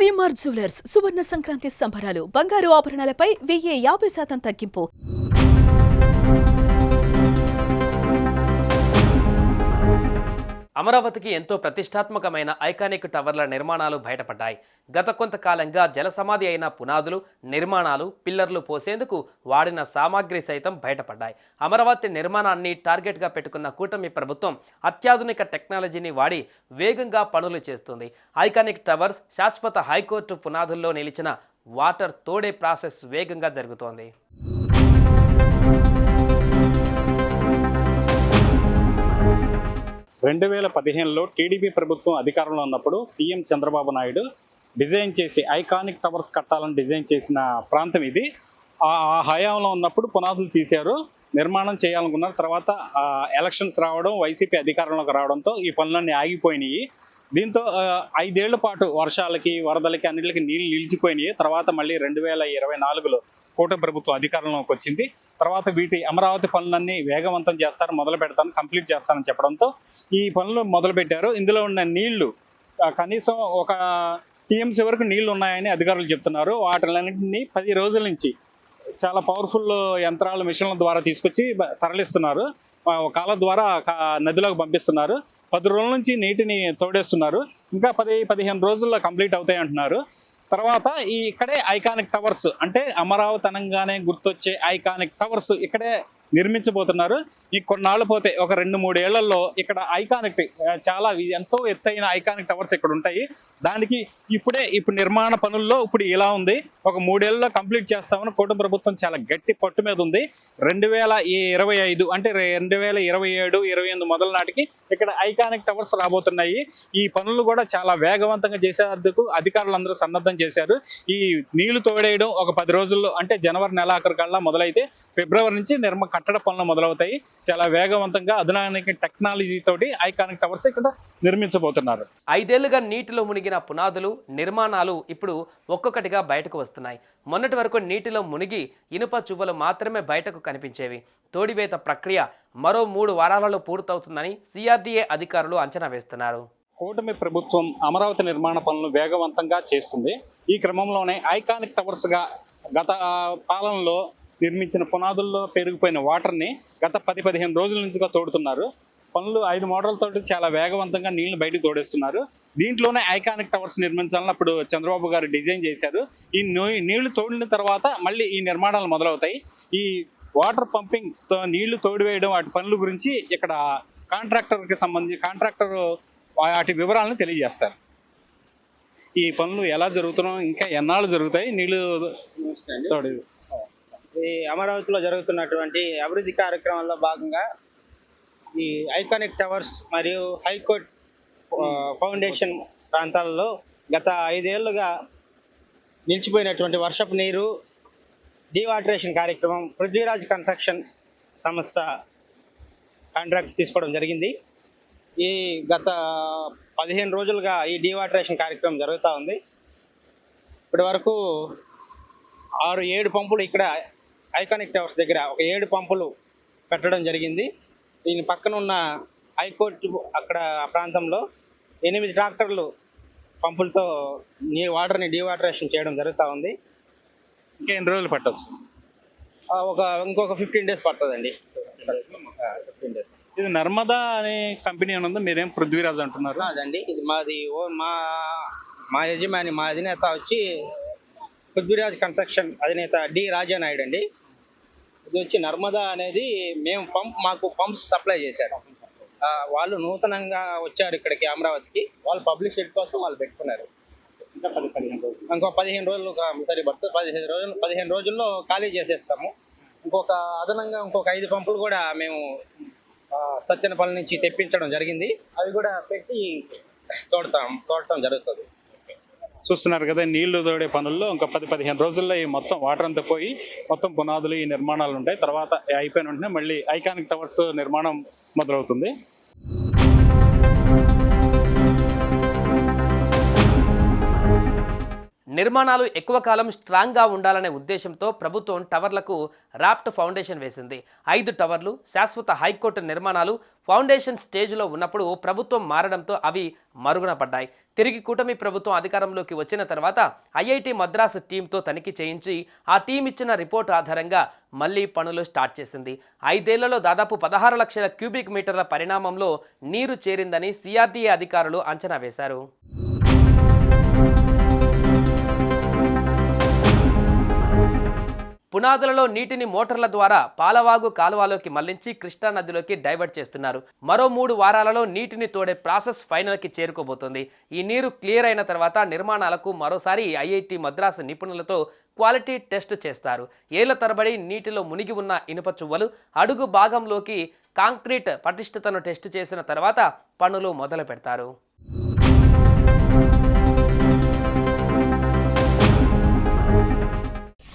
CMR jewellers సువర్ణ సంక్రాంతి సంబరాలు బంగారు ఆభరణాలపై వెయ్యి యాభై శాతం తగ్గింపు. అమరావతికి ఎంతో ప్రతిష్టాత్మకమైన ఐకానిక్ టవర్ల నిర్మాణాలు బయటపడ్డాయి. గత కొంతకాలంగా జలసమాధి అయిన పునాదులు నిర్మాణాలు పిల్లర్లు పోసేందుకు వాడిన సామాగ్రి సైతం బయటపడ్డాయి. అమరావతి నిర్మాణాన్ని టార్గెట్గా పెట్టుకున్న కూటమి ప్రభుత్వం అత్యాధునిక టెక్నాలజీని వాడి వేగంగా పనులు చేస్తుంది. ఐకానిక్ టవర్స్ శాశ్వత హైకోర్టు పునాదుల్లో నిలిచిన వాటర్ తోడే ప్రాసెస్ వేగంగా జరుగుతోంది. రెండు వేల పదిహేనులో టీడీపీ ప్రభుత్వం అధికారంలో ఉన్నప్పుడు సీఎం చంద్రబాబు నాయుడు డిజైన్ చేసి ఐకానిక్ టవర్స్ కట్టాలని డిజైన్ చేసిన ప్రాంతం ఇది. ఆ హయాంలో ఉన్నప్పుడు పునాదులు తీశారు నిర్మాణం చేయాలనుకున్నారు. తర్వాత ఎలక్షన్స్ రావడం వైసీపీ అధికారంలోకి రావడంతో ఈ పనులన్నీ ఆగిపోయినాయి. దీంతో ఐదేళ్ళ పాటు వర్షాలకి వరదలకి అన్నిటికి నీళ్ళు నిలిచిపోయినాయి. తర్వాత మళ్ళీ రెండు వేల ఇరవై నాలుగులో కూటమి ప్రభుత్వం అధికారంలోకి వచ్చింది. తర్వాత వీటి అమరావతి పనులన్నీ వేగవంతం చేస్తారు మొదలు పెడతాను కంప్లీట్ చేస్తానని చెప్పడంతో ఈ పనులు మొదలు పెట్టారు. ఇందులో ఉన్న నీళ్ళు కనీసం ఒక టీఎంసీ వరకు నీళ్ళు ఉన్నాయని అధికారులు చెప్తున్నారు. వాటిలన్నింటినీ పది రోజుల నుంచి చాలా పవర్ఫుల్ యంత్రాలు మిషన్ల ద్వారా తీసుకొచ్చి తరలిస్తున్నారు. కాల ద్వారా నదిలోకి పంపిస్తున్నారు. పది రోజుల నుంచి నీటిని తోడేస్తున్నారు. ఇంకా పది పదిహేను రోజుల్లో కంప్లీట్ అవుతాయి అంటున్నారు. తర్వాత ఈ ఇక్కడే ఐకానిక్ టవర్స్ అంటే అమరావతి అనగానే గుర్తొచ్చే ఐకానిక్ టవర్స్ ఇక్కడే నిర్మించబోతున్నారు. ఈ కొన్నాళ్ళు పోతే ఒక రెండు మూడు ఏళ్ళలో ఇక్కడ ఐకానిక్ చాలా ఎంతో ఎత్తైన ఐకానిక్ టవర్స్ ఇక్కడ ఉంటాయి. దానికి ఇప్పుడే ఇప్పుడు నిర్మాణ పనుల్లో ఇప్పుడు ఇలా ఉంది. ఒక మూడేళ్ళలో కంప్లీట్ చేస్తామని కూటమి ప్రభుత్వం చాలా గట్టి పట్టు మీద ఉంది. రెండు వేల ఇరవై ఐదు అంటే రెండు వేల ఇరవై ఏడు ఇరవై ఎనిమిది మొదల నాటికి ఇక్కడ ఐకానిక్ టవర్స్ రాబోతున్నాయి. ఈ పనులు కూడా చాలా వేగవంతంగా చేసేందుకు అధికారులందరూ సన్నద్ధం చేశారు. ఈ నీళ్ళు తోడేయడం ఒక పది రోజుల్లో అంటే జనవరి నెలాఖరు కల్లా మొదలైతే ఫిబ్రవరి నుంచి నిర్మ కట్టడ పనులు మొదలవుతాయి. చాలా వేగవంతంగా అధునానికి టెక్నాలజీ తోటి ఐకానిక్ టవర్స్ ఇక్కడ నిర్మించబోతున్నారు. ఐదేళ్ళుగా నీటిలో మునిగిన పునాదులు నిర్మాణాలు ఇప్పుడు ఒక్కొక్కటిగా బయటకు వస్తున్నాయి. మొన్నటి వరకు నీటిలో మునిగి ఇనుప చువ్వలు మాత్రమే బయటకు కనిపించేవి. తోడివేత ప్రక్రియ మరో మూడు వారాలలో పూర్తవుతుందని సిఆర్డీఏ అధికారులు అంచనా వేస్తున్నారు. కూటమి ప్రభుత్వం అమరావతి నిర్మాణ పనులు వేగవంతంగా చేస్తుంది. ఈ క్రమంలోనే ఐకానిక్ టవర్స్గా గత పాలనలో నిర్మించిన పునాదుల్లో పెరిగిపోయిన వాటర్ని గత పది పదిహేను రోజుల నుంచిగా తోడుతున్నారు. పనులు ఐదు మోడళ్ళతో చాలా వేగవంతంగా నీళ్ళు బయటకు తోడేస్తున్నారు. దీంట్లోనే ఐకానిక్ టవర్స్ నిర్మించాలని అప్పుడు చంద్రబాబు గారు డిజైన్ చేశారు. ఈ నీళ్ళు తోడిన తర్వాత మళ్ళీ ఈ నిర్మాణాలు మొదలవుతాయి. ఈ వాటర్ పంపింగ్తో నీళ్ళు తోడివేయడం వాటి పనుల గురించి ఇక్కడ కాంట్రాక్టర్కి సంబంధించి కాంట్రాక్టర్ వాటి వివరాలను తెలియజేస్తారు. ఈ పనులు ఎలా జరుగుతున్నాం ఇంకా ఎన్నాళ్ళు జరుగుతాయి నీళ్ళు తోడి ఈ అమరావతిలో జరుగుతున్నటువంటి అభివృద్ధి కార్యక్రమంలో భాగంగా ఈ ఐకానిక్ టవర్స్ మరియు హైకోర్ట్ ఫౌండేషన్ ప్రాంతాలలో గత ఐదేళ్ళుగా నిలిచిపోయినటువంటి వర్షపు నీరు డీవాటరేషన్ కార్యక్రమం పృథ్వీరాజ్ కన్స్ట్రక్షన్ సంస్థ కాంట్రాక్ట్ తీసుకోవడం జరిగింది. ఈ గత పదిహేను రోజులుగా ఈ డీవాటరేషన్ కార్యక్రమం జరుగుతూ ఉంది. ఇప్పటి వరకు ఆరు ఏడు పంపులు ఇక్కడ ఐకానిక్ టవర్స్ దగ్గర ఒక ఏడు పంపులు పెట్టడం జరిగింది. దీని పక్కన ఉన్న హైకోర్టు అక్కడ ఆ ప్రాంతంలో ఎనిమిది ట్రాక్టర్లు పంపులతో నీ వాటర్ని డీవాటరేషన్ చేయడం జరుగుతూ ఉంది. ఇంకా ఎన్ని రోజులు పట్టొచ్చు? ఆ, ఒక ఇంకొక ఫిఫ్టీన్ డేస్ పడుతుందండి. Fifteen days. ఇది నర్మదా అనే కంపెనీ అని ఉంది. మీరేం పృథ్వీరాజ్ అంటున్నారు? కాదండి. ఇది మాది ఓ మా మా యజమాని మా అధినేత వచ్చి పృథ్వీరాజ్ కన్స్ట్రక్షన్ అధినేత డి రాజానాయుడు అండి. ఇది వచ్చి నర్మదా అనేది మేము పంప్ మాకు పంప్స్ సప్లై చేశారు. వాళ్ళు నూతనంగా వచ్చారు ఇక్కడికి అమరావతికి. వాళ్ళు పబ్లిసిటీ కోసం వాళ్ళు పెట్టుకున్నారు. ఇంకా పది పదిహేను రోజులు ఇంకో పదిహేను రోజులు సరి పడుతుంది పదిహేను రోజులు పదిహేను రోజుల్లో ఖాళీ చేసేస్తాము. ఇంకొక అదనంగా ఇంకొక ఐదు పంపులు కూడా మేము సత్యనపల్లి నుంచి తెప్పించడం జరిగింది. అవి కూడా పెట్టి తోడతాం తోడటం జరుగుతుంది. చూస్తున్నారు కదా నీళ్ళు తోడే పనుల్లో ఇంకా పది పదిహేను రోజుల్లో ఈ మొత్తం వాటర్ అంతా పోయి మొత్తం పునాదులు ఈ నిర్మాణాలు ఉంటాయి. తర్వాత అయిపోయిన వెంటనే మళ్ళీ ఐకానిక్ టవర్స్ నిర్మాణం మొదలవుతుంది. నిర్మాణాలు ఎక్కువ కాలం స్ట్రాంగ్గా ఉండాలనే ఉద్దేశంతో ప్రభుత్వం టవర్లకు రాప్ట్ ఫౌండేషన్ వేసింది. ఐదు టవర్లు శాశ్వత హైకోర్టు నిర్మాణాలు ఫౌండేషన్ స్టేజ్లో ఉన్నప్పుడు ప్రభుత్వం మారడంతో అవి మరుగున పడ్డాయి. తిరిగి కూటమి ప్రభుత్వం అధికారంలోకి వచ్చిన తర్వాత ఐఐటి మద్రాసు టీంతో తనిఖీ చేయించి ఆ టీం ఇచ్చిన రిపోర్ట్ ఆధారంగా మళ్ళీ పనులు స్టార్ట్ చేసింది. ఐదేళ్ళలో దాదాపు పదహారు లక్షల క్యూబిక్ మీటర్ల పరిణామంలో నీరు చేరిందని సిఆర్టీఏ అధికారులు అంచనా వేశారు. పునాదులలో నీటిని మోటార్ల ద్వారా పాలవాగు కాలువలోకి మళ్ళించి కృష్ణా నదిలోకి డైవర్ట్ చేస్తున్నారు. మరో మూడు వారాలలో నీటిని తోడే ప్రాసెస్ ఫైనల్కి చేరుకోబోతోంది. ఈ నీరు క్లియర్ అయిన తర్వాత నిర్మాణాలకు మరోసారి ఐఐటి మద్రాసు నిపుణులతో క్వాలిటీ టెస్ట్ చేస్తారు. ఏళ్ళ తరబడి నీటిలో మునిగి ఉన్న ఇనుప చువ్వలు అడుగు భాగంలోకి కాంక్రీట్ పటిష్టతను టెస్ట్ చేసిన తర్వాత పనులు మొదలు పెడతారు